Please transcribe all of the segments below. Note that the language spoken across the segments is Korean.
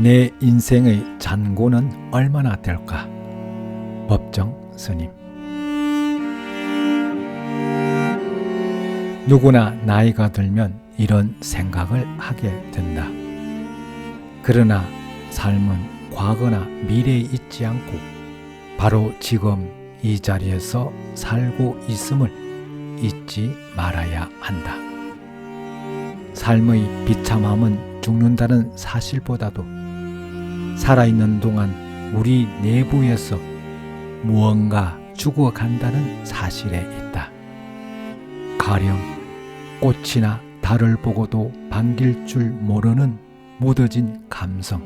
내 인생의 잔고는 얼마나 될까? 법정 스님. 누구나 나이가 들면 이런 생각을 하게 된다. 그러나 삶은 과거나 미래에 있지 않고 바로 지금 이 자리에서 살고 있음을 잊지 말아야 한다. 삶의 비참함은 죽는다는 사실보다도 살아있는 동안 우리 내부에서 무언가 죽어간다는 사실에 있다. 가령 꽃이나 달을 보고도 반길 줄 모르는 묻어진 감성.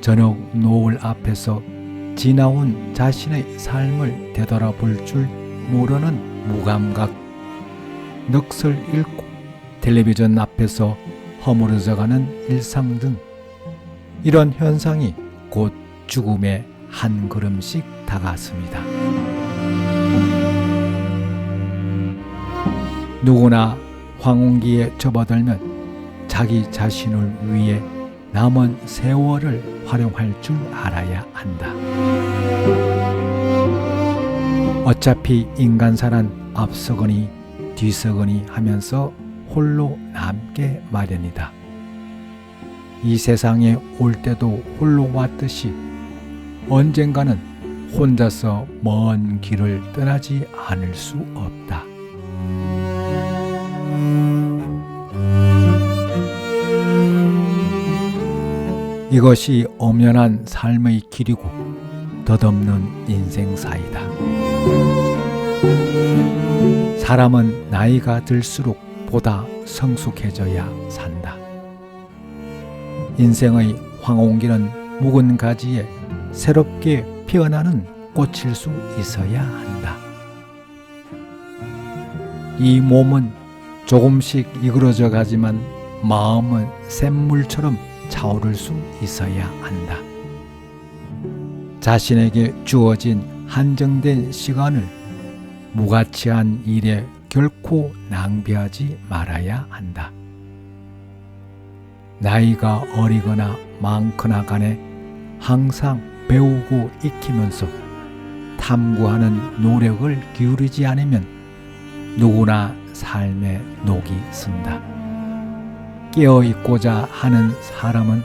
저녁 노을 앞에서 지나온 자신의 삶을 되돌아볼 줄 모르는 무감각. 넋을 잃고 텔레비전 앞에서 허물어져가는 일상 등 이런 현상이 곧 죽음의 한 걸음씩 다가섭니다. 누구나 황혼기에 접어들면 자기 자신을 위해 남은 세월을 활용할 줄 알아야 한다. 어차피 인간사란 앞서거니 뒤서거니 하면서 홀로 남게 마련이다. 이 세상에 올 때도 홀로 왔듯이 언젠가는 혼자서 먼 길을 떠나지 않을 수 없다. 이것이 엄연한 삶의 길이고 덧없는 인생사이다. 사람은 나이가 들수록 보다 성숙해져야 산다. 인생의 황혼기는 묵은 가지에 새롭게 피어나는 꽃일 수 있어야 한다. 이 몸은 조금씩 이그러져 가지만 마음은 샘물처럼 차오를 수 있어야 한다. 자신에게 주어진 한정된 시간을 무가치한 일에 결코 낭비하지 말아야 한다. 나이가 어리거나 많거나 간에 항상 배우고 익히면서 탐구하는 노력을 기울이지 않으면 누구나 삶의 녹이 쓴다. 깨어 있고자 하는 사람은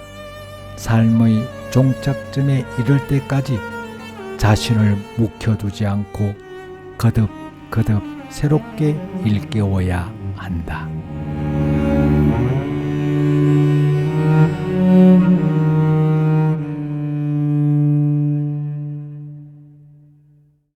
삶의 종착점에 이를 때까지 자신을 묵혀두지 않고 거듭 거듭 새롭게 일깨워야 한다.